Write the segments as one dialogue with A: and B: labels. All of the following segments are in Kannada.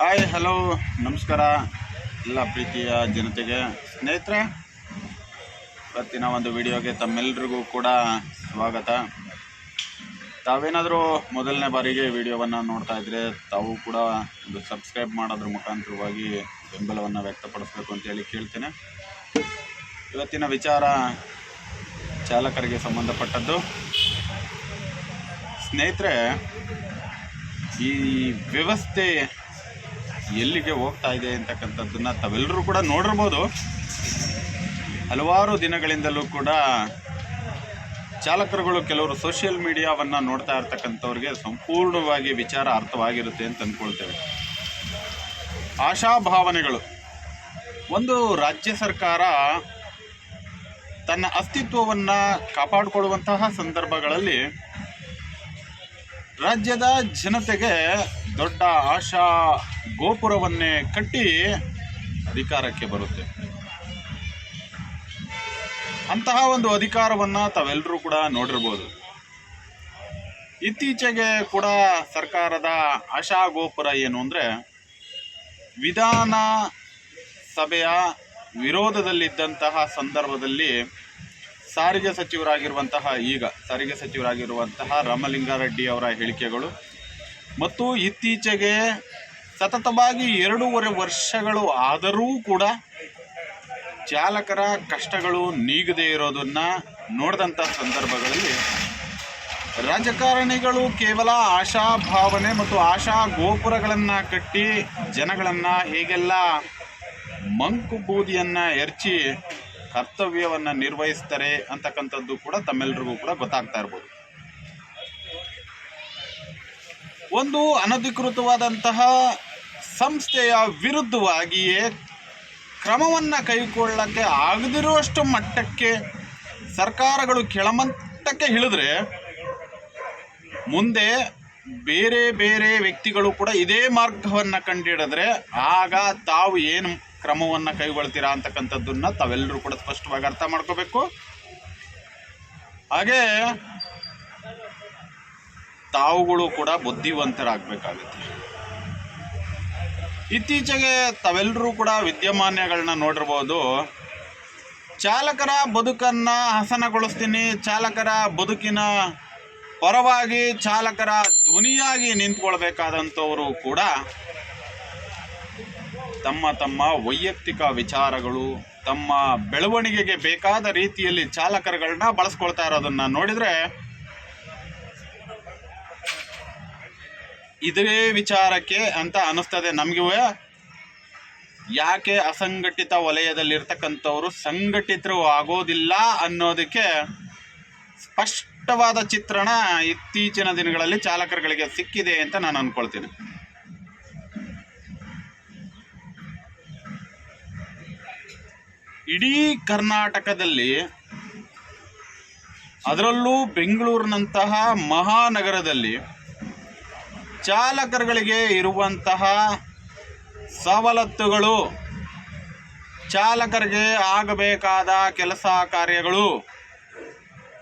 A: ಹಾಯ್ ಹಲೋ ನಮಸ್ಕಾರ. ಎಲ್ಲ ಪ್ರೀತಿಯ ಜನತೆಗೆ ಸ್ನೇಹಿತರೆ, ಇವತ್ತಿನ ಒಂದು ವಿಡಿಯೋಗೆ ತಮ್ಮೆಲ್ಲರಿಗೂ ಕೂಡ ಸ್ವಾಗತ. ತಾವೇನಾದರೂ ಮೊದಲನೇ ಬಾರಿಗೆ ವಿಡಿಯೋವನ್ನು ನೋಡ್ತಾ ಇದ್ರೆ ತಾವು ಕೂಡ ಒಂದು ಸಬ್ಸ್ಕ್ರೈಬ್ ಮಾಡೋದ್ರ ಮುಖಾಂತರವಾಗಿ ಬೆಂಬಲವನ್ನು ವ್ಯಕ್ತಪಡಿಸ್ಬೇಕು ಅಂತೇಳಿ ಕೇಳ್ತೇನೆ. ಇವತ್ತಿನ ವಿಚಾರ ಚಾಲಕರಿಗೆ ಸಂಬಂಧಪಟ್ಟದ್ದು. ಸ್ನೇಹಿತರೆ, ಈ ವ್ಯವಸ್ಥೆ ಎಲ್ಲಿಗೆ ಹೋಗ್ತಾ ಇದೆ ಅಂತಕ್ಕಂಥದ್ದನ್ನು ತಾವೆಲ್ಲರೂ ಕೂಡ ನೋಡಿರ್ಬೋದು. ಹಲವಾರು ದಿನಗಳಿಂದಲೂ ಕೂಡ ಚಾಲಕರುಗಳು ಕೆಲವರು ಸೋಷಿಯಲ್ ಮೀಡಿಯಾವನ್ನು ನೋಡ್ತಾ ಇರ್ತಕ್ಕಂಥವ್ರಿಗೆ ಸಂಪೂರ್ಣವಾಗಿ ವಿಚಾರ ಅರ್ಥವಾಗಿರುತ್ತೆ ಅಂತ ಅಂದ್ಕೊಳ್ತೇವೆ ಆಶಾಭಾವನೆಗಳು. ಒಂದು ರಾಜ್ಯ ಸರ್ಕಾರ ತನ್ನ ಅಸ್ತಿತ್ವವನ್ನು ಕಾಪಾಡಿಕೊಳ್ಳುವಂತಹ ಸಂದರ್ಭಗಳಲ್ಲಿ ರಾಜ್ಯದ ಜನತೆಗೆ ದೊಡ್ಡ ಆಶಾ ಗೋಪುರವನ್ನೇ ಕಟ್ಟಿ ಅಧಿಕಾರಕ್ಕೆ ಬರುತ್ತೆ. ಅಂತಹ ಒಂದು ಅಧಿಕಾರವನ್ನು ತಾವೆಲ್ಲರೂ ಕೂಡ ನೋಡಿರ್ಬೋದು. ಇತ್ತೀಚೆಗೆ ಕೂಡ ಸರ್ಕಾರದ ಆಶಾ ಗೋಪುರ ಏನು ಅಂದರೆ, ವಿಧಾನ ಸಭೆಯ ವಿರೋಧದಲ್ಲಿದ್ದಂತಹ ಸಂದರ್ಭದಲ್ಲಿ ಸಾರಿಗೆ ಸಚಿವರಾಗಿರುವಂತಹ ಈಗ, ಸಾರಿಗೆ ಸಚಿವರಾಗಿರುವಂತಹ ರಾಮಲಿಂಗಾರೆಡ್ಡಿ ಅವರ ಹೇಳಿಕೆಗಳು ಮತ್ತು ಇತ್ತೀಚೆಗೆ ಸತತವಾಗಿ ಎರಡೂವರೆ ವರ್ಷಗಳು ಆದರೂ ಕೂಡ ಚಾಲಕರ ಕಷ್ಟಗಳು ನೀಗದೇ ಇರೋದನ್ನು ನೋಡಿದಂಥ ಸಂದರ್ಭಗಳಲ್ಲಿ ರಾಜಕಾರಣಿಗಳು ಕೇವಲ ಆಶಾ ಭಾವನೆ ಮತ್ತು ಆಶಾ ಗೋಪುರಗಳನ್ನು ಕಟ್ಟಿ ಜನಗಳನ್ನು ಹೇಗೆಲ್ಲ ಮಂಕು ಬೂದಿಯನ್ನು ಎರಚಿ ಕರ್ತವ್ಯವನ್ನು ನಿರ್ವಹಿಸ್ತಾರೆ ಅಂತಕ್ಕಂಥದ್ದು ಕೂಡ ತಮ್ಮೆಲ್ಲರಿಗೂ ಕೂಡ ಗೊತ್ತಾಗ್ತಾ ಇರ್ಬೋದು. ಒಂದು ಅನಧಿಕೃತವಾದಂತಹ ಸಂಸ್ಥೆಯ ವಿರುದ್ಧವಾಗಿಯೇ ಕ್ರಮವನ್ನು ಕೈಗೊಳ್ಳಕ್ಕೆ ಆಗದಿರುವಷ್ಟು ಮಟ್ಟಕ್ಕೆ ಸರ್ಕಾರಗಳು ಕೆಳಮಟ್ಟಕ್ಕೆ ಇಳಿದ್ರೆ ಮುಂದೆ ಬೇರೆ ಬೇರೆ ವ್ಯಕ್ತಿಗಳು ಕೂಡ ಇದೇ ಮಾರ್ಗವನ್ನು ಕಂಡುಹಿಡಿದ್ರೆ ಆಗ ತಾವು ಏನು ಕ್ರಮವನ್ನು ಕೈಗೊಳ್ತೀರಾ ಅಂತಕ್ಕಂಥದ್ದನ್ನು ತಾವೆಲ್ಲರೂ ಕೂಡ ಸ್ಪಷ್ಟವಾಗಿ ಅರ್ಥ ಮಾಡ್ಕೋಬೇಕು. ಹಾಗೆ ತಾವುಗಳು ಕೂಡ ಬುದ್ಧಿವಂತರಾಗಬೇಕಾಗುತ್ತೆ. ಇತ್ತೀಚೆಗೆ ತಾವೆಲ್ಲರೂ ಕೂಡ ವಿದ್ಯಮಾನ್ಯಗಳನ್ನ ನೋಡಿರ್ಬೋದು. ಚಾಲಕರ ಬದುಕನ್ನು ಹಸನಗೊಳಿಸ್ತೀನಿ, ಚಾಲಕರ ಬದುಕಿನ ಪರವಾಗಿ ಚಾಲಕರ ಧ್ವನಿಯಾಗಿ ನಿಂತ್ಕೊಳ್ಬೇಕಾದಂಥವರು ಕೂಡ ತಮ್ಮ ತಮ್ಮ ವೈಯಕ್ತಿಕ ವಿಚಾರಗಳು, ತಮ್ಮ ಬೆಳವಣಿಗೆಗೆ ಬೇಕಾದ ರೀತಿಯಲ್ಲಿ ಚಾಲಕರುಗಳನ್ನ ಬಳಸ್ಕೊಳ್ತಾ ಇರೋದನ್ನು ನೋಡಿದ್ರೆ ಇದೇ ವಿಚಾರಕ್ಕೆ ಅಂತ ಅನಿಸ್ತದೆ ನಮಗೂ ಯಾಕೆ ಅಸಂಘಟಿತ ವಲಯದಲ್ಲಿರ್ತಕ್ಕಂಥವ್ರು ಸಂಘಟಿತರು ಆಗೋದಿಲ್ಲ ಅನ್ನೋದಕ್ಕೆ ಸ್ಪಷ್ಟವಾದ ಚಿತ್ರಣ ಇತ್ತೀಚಿನ ದಿನಗಳಲ್ಲಿ ಚಾಲಕರುಗಳಿಗೆ ಸಿಕ್ಕಿದೆ ಅಂತ ನಾನು ಅನ್ಕೊಳ್ತೀನಿ. ಇಡೀ ಕರ್ನಾಟಕದಲ್ಲಿ ಅದರಲ್ಲೂ ಬೆಂಗಳೂರಿನಂತಹ ಮಹಾನಗರದಲ್ಲಿ ಚಾಲಕರುಗಳಿಗೆ ಇರುವಂತಹ ಸವಲತ್ತುಗಳು. ಚಾಲಕರಿಗೆ ಆಗಬೇಕಾದ ಕೆಲಸ ಕಾರ್ಯಗಳು.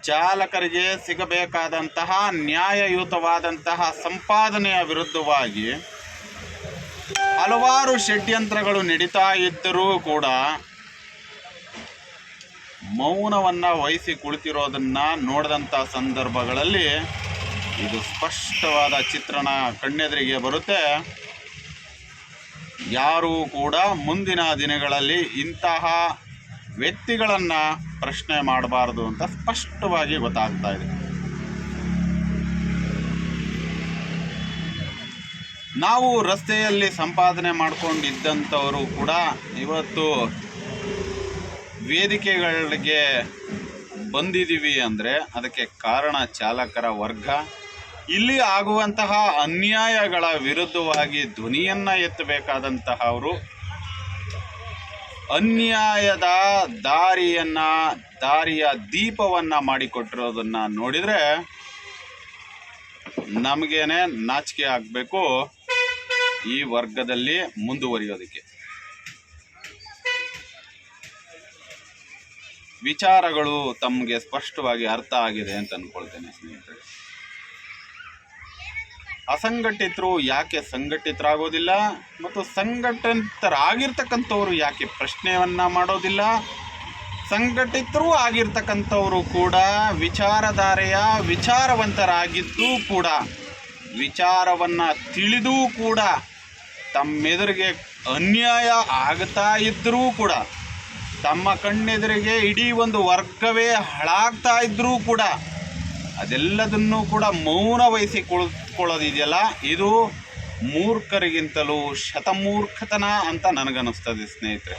A: ಚಾಲಕರಿಗೆ ಸಿಗಬೇಕಾದಂತಹ ನ್ಯಾಯಯುತವಾದಂತಹ ಸಂಪಾದನೆಯ ವಿರುದ್ಧವಾಗಿ ಹಲವಾರು ಷಡ್ಯಂತ್ರಗಳು ನಡೀತಾ ಇದ್ದರೂ ಕೂಡ ಮೌನವನ್ನು ವಹಿಸಿ ಕುಳಿತಿರೋದನ್ನು ನೋಡಿದಂಥ ಸಂದರ್ಭಗಳಲ್ಲಿ ಇದು ಸ್ಪಷ್ಟವಾದ ಚಿತ್ರಣ ಕಣ್ಣೆದುರಿಗೆ ಬರುತ್ತೆ. ಯಾರೂ ಕೂಡ ಮುಂದಿನ ದಿನಗಳಲ್ಲಿ ಇಂತಹ ವ್ಯಕ್ತಿಗಳನ್ನು ಪ್ರಶ್ನೆ ಮಾಡಬಾರ್ದು ಅಂತ ಸ್ಪಷ್ಟವಾಗಿ ಗೊತ್ತಾಗ್ತಾ ಇದೆ. ನಾವು ರಸ್ತೆಯಲ್ಲಿ ಸಂಪಾದನೆ ಮಾಡಿಕೊಂಡಿದ್ದಂಥವರು ಕೂಡ ಇವತ್ತು ವೇದಿಕೆಗಳಿಗೆ ಬಂದಿದ್ದೀವಿ ಅಂದರೆ ಅದಕ್ಕೆ ಕಾರಣ ಚಾಲಕರ ವರ್ಗ ಇಲ್ಲಿ ಆಗುವಂತಹ ಅನ್ಯಾಯಗಳ ವಿರುದ್ಧವಾಗಿ ಧ್ವನಿಯನ್ನು ಎತ್ತಬೇಕಾದಂತಹವರು ಅನ್ಯಾಯದ ದಾರಿಯನ್ನ, ದಾರಿಯ ದೀಪವನ್ನ ಮಾಡಿಕೊಟ್ಟಿರೋದನ್ನ ನೋಡಿದ್ರೆ ನಮಗೇನೆ ನಾಚಿಕೆ ಆಗಬೇಕು ಈ ವರ್ಗದಲ್ಲಿ ಮುಂದುವರಿಯೋದಕ್ಕೆ. ವಿಚಾರಗಳು ತಮಗೆ ಸ್ಪಷ್ಟವಾಗಿ ಅರ್ಥ ಆಗಿದೆ ಅಂತ ಅನ್ಕೊಳ್ತೇನೆ ಸ್ನೇಹಿತರೆ. ಅಸಂಘಟಿತರು ಯಾಕೆ ಸಂಘಟಿತರಾಗೋದಿಲ್ಲ ಮತ್ತು ಸಂಘಟಿತರಾಗಿರ್ತಕ್ಕಂಥವ್ರು ಯಾಕೆ ಪ್ರಶ್ನೆಯನ್ನ ಮಾಡೋದಿಲ್ಲ? ಸಂಘಟಿತರೂ ಆಗಿರ್ತಕ್ಕಂಥವರು ಕೂಡ ವಿಚಾರಧಾರೆಯ ವಿಚಾರವಂತರಾಗಿದ್ದೂ ಕೂಡ, ವಿಚಾರವನ್ನು ತಿಳಿದೂ ಕೂಡ, ತಮ್ಮೆದುರಿಗೆ ಅನ್ಯಾಯ ಆಗ್ತಾ ಇದ್ದರೂ ಕೂಡ, ತಮ್ಮ ಕಣ್ಣೆದುರಿಗೆ ಇಡೀ ಒಂದು ವರ್ಗವೇ ಹಾಳಾಗ್ತಾ ಇದ್ದರೂ ಕೂಡ ಅದೆಲ್ಲದನ್ನೂ ಕೂಡ ಮೌನ ವಹಿಸಿ ಕುಳಿತುಕೊಳ್ಳೋದಿದೆಯಲ್ಲ ಇದು ಮೂರ್ಖರಿಗಿಂತಲೂ ಶತಮೂರ್ಖತನ ಅಂತ ನನಗನ್ನಿಸ್ತದೆ ಸ್ನೇಹಿತರೆ.